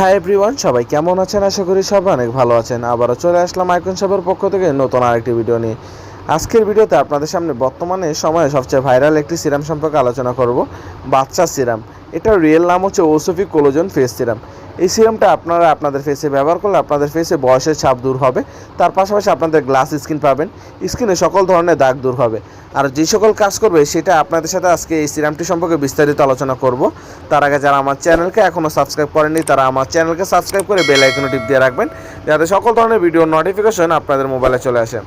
Hi everyone সবাই কেমন আছেন? আশা করি সবাই অনেক ভালো আছেন। আবারও চলে আসলাম আইকন শপের পক্ষ থেকে নতুন আরেকটি ভিডিও নিয়ে। আজকের ভিডিওতে আপনাদের সামনে বর্তমানে সময়ে সবচেয়ে ভাইরাল একটি সিরাম সম্পর্কে আলোচনা করব, বাচ্চা সিরাম। এটার রিয়েল নাম হচ্ছে ওসফি কোলোজন ফেস সিরাম এই সিরামটা আপনারা আপনাদের ফেসে ব্যবহার করলে আপনাদের ফেসে বয়সের ছাপ দূর হবে। তার পাশাপাশি আপনাদের গ্লাস স্কিন পাবেন। স্কিনে সকল ধরনের দাগ দূর হবে। আর যে সকল কাজ করবে, সেটা আপনাদের সাথে আজকে এই সিরামটি সম্পর্কে বিস্তারিত আলোচনা করব। তার আগে যারা আমার চ্যানেলকে এখনও সাবস্ক্রাইব করেননি, তারা আমার চ্যানেলকে সাবস্ক্রাইব করে বেল টিপ দিয়ে রাখবেন। যাতে সকল ধরনের ভিডিও নোটিফিকেশন আপনাদের মোবাইলে চলে আসে।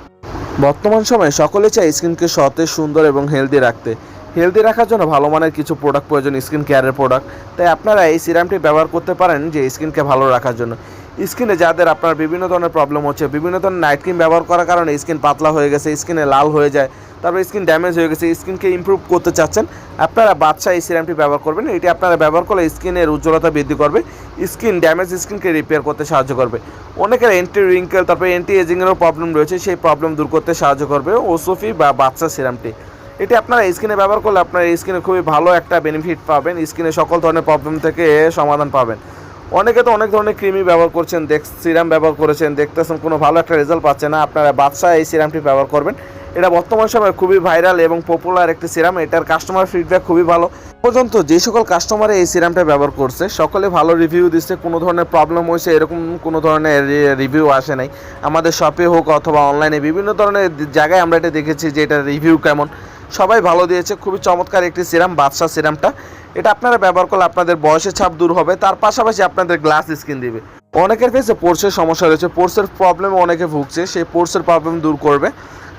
বর্তমান সময়ে সকলে চায় স্কিনকে সতেজ, সুন্দর এবং হেলদি রাখতে। হেলদি রাখার জন্য ভালো মানের কিছু প্রোডাক্ট প্রয়োজন স্কিন কেয়ারের প্রোডাক্ট তাই আপনারা এই সিরামটি ব্যবহার করতে পারেন যে স্কিনকে ভালো রাখার জন্য। স্কিনে যাদের আপনার বিভিন্ন ধরনের প্রবলেম হচ্ছে, বিভিন্ন ধরনের নাইট ক্রিম ব্যবহার করার কারণে স্কিন পাতলা হয়ে গেছে স্কিনে লাল হয়ে যায়, তারপর স্কিন ড্যামেজ হয়ে গেছে স্কিনকে ইমপ্রুভ করতে চাচ্ছেন, আপনারা বাচ্চা এই সিরামটি ব্যবহার করবেন। এটি আপনারা ব্যবহার করলে স্কিনের উজ্জ্বলতা বৃদ্ধি করবে স্কিন ড্যামেজ স্কিনকে রিপেয়ার করতে সাহায্য করবে। অনেকের এন্টি রিঙ্কেল তারপরে এন্টি এজিংয়েরও প্রবলেম রয়েছে, সেই প্রবলেম দূর করতে সাহায্য করবে ওসোফি বা বাচ্চা সিরামটি এটি আপনারা স্কিনে ব্যবহার করলে আপনার স্কিনে খুবই ভালো একটা বেনিফিট পাবেন। স্কিনে সকল ধরনের প্রবলেম থেকে সমাধান পাবেন। অনেকে তো অনেক ধরনের ক্রিমি ব্যবহার করছেন, দেখ সিরাম ব্যবহার করেছেন, দেখতেছেন, কোনো ভালো একটা রেজাল্ট পাচ্ছে না। আপনারা বাদশাহ এই সিরামটি ব্যবহার করবেন। এটা বর্তমান সময়ে খুবই ভাইরাল এবং পপুলার একটি সিরাম এটার কাস্টমার ফিডব্যাক খুবই ভালো। পর্যন্ত যে সকল কাস্টমার এই সিরামটা ব্যবহার করছে, সকলে ভালো রিভিউ দিচ্ছে। কোনো ধরনের প্রবলেম হয়েছে, এরকম কোনো ধরনের রিভিউ আসে নাই। আমাদের শপে হোক অথবা অনলাইনে বিভিন্ন ধরনের জায়গায় আমরা এটা দেখেছি যে এটার রিভিউ কেমন। সবাই ভালো দিয়েছে, খুবই চমৎকার একটি সিরাম বাদশা সিরামটা। এটা আপনারা ব্যবহার করলে আপনাদের বয়সের ছাপ দূর হবে, তার পাশাপাশি আপনাদের গ্লাস স্কিন দিবে। অনেকের ফেসে পোর্সের সমস্যা রয়েছে, পোর্সের প্রবলেম অনেকে ভুগছে, সেই পোর্সের প্রবলেম দূর করবে।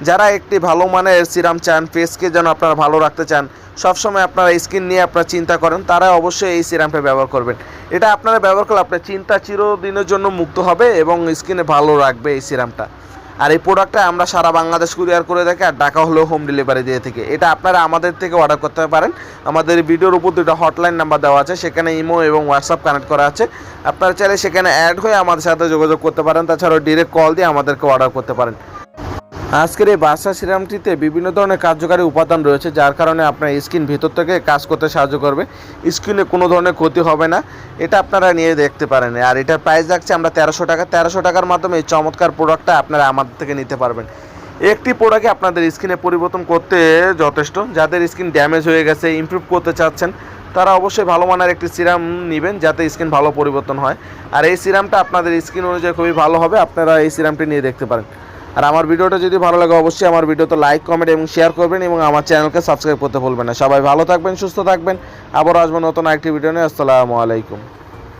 যারা একটি ভালো মানের সিরাম চান ফেসকে যেন আপনারা ভালো রাখতে চান, সবসময় আপনারা স্কিন নিয়ে আপনারা চিন্তা করেন, তারা অবশ্যই এই সিরামটা ব্যবহার করবেন। এটা আপনারা ব্যবহার করলে আপনার চিন্তা চিরদিনের জন্য মুক্ত হবে এবং স্কিনে ভালো রাখবে এই সিরামটা। আর এই প্রোডাক্টটা আমরা সারা বাংলাদেশ কুরিয়ার করে থাকি আর টাকা হলেও হোম ডেলিভারি দিয়ে থাকি। এটা আপনারা আমাদের থেকে অর্ডার করতে পারেন। আমাদের ভিডিওর উপর দুটো হটলাইন নাম্বার দেওয়া আছে, সেখানে ইমো এবং হোয়াটসঅ্যাপ কানেক্ট করা আছে। আপনারা চাইলে সেখানে অ্যাড হয়ে আমাদের সাথে যোগাযোগ করতে পারেন। তাছাড়াও ডিরেক্ট কল দিয়ে আমাদেরকে অর্ডার করতে পারেন। আজকের এই বাসা সিরামটিতে বিভিন্ন ধরনের কার্যকারী উপাদান রয়েছে, যার কারণে আপনার স্কিন ভিতর থেকে কাজ করতে সাহায্য করবে। স্কিনে কোনো ধরনের ক্ষতি হবে না, এটা আপনারা নিয়ে দেখতে পারেন। আর এটার প্রাইস রাখছে আমরা তেরোশো টাকা। তেরোশো টাকার মাধ্যমে এই চমৎকার প্রোডাক্টটা আপনারা আমাদের থেকে নিতে পারবেন। একটি প্রোডাক্টে আপনাদের স্কিনে পরিবর্তন করতে যথেষ্ট। যাদের স্কিন ড্যামেজ হয়ে গেছে ইমপ্রুভ করতে চাচ্ছেন, তারা অবশ্যই ভালো মানের একটি সিরাম নেবেন, যাতে স্কিন ভালো পরিবর্তন হয়। আর এই সিরামটা আপনাদের স্কিন অনুযায়ী খুবই ভালো হবে, আপনারা এই সিরামটি নিয়ে দেখতে পারেন। আর আমার ভিডিওটা যদি ভালো লাগে, অবশ্যই আমার ভিডিওতে লাইক কমেন্ট এবং শেয়ার করবেন এবং আমার চ্যানেলকে সাবস্ক্রাইব করতে ভুলবেন না। সবাই ভালো থাকবেন, সুস্থ থাকবেন। আবার আসব নতুন একটি ভিডিও নিয়ে। আসসালামু আলাইকুম।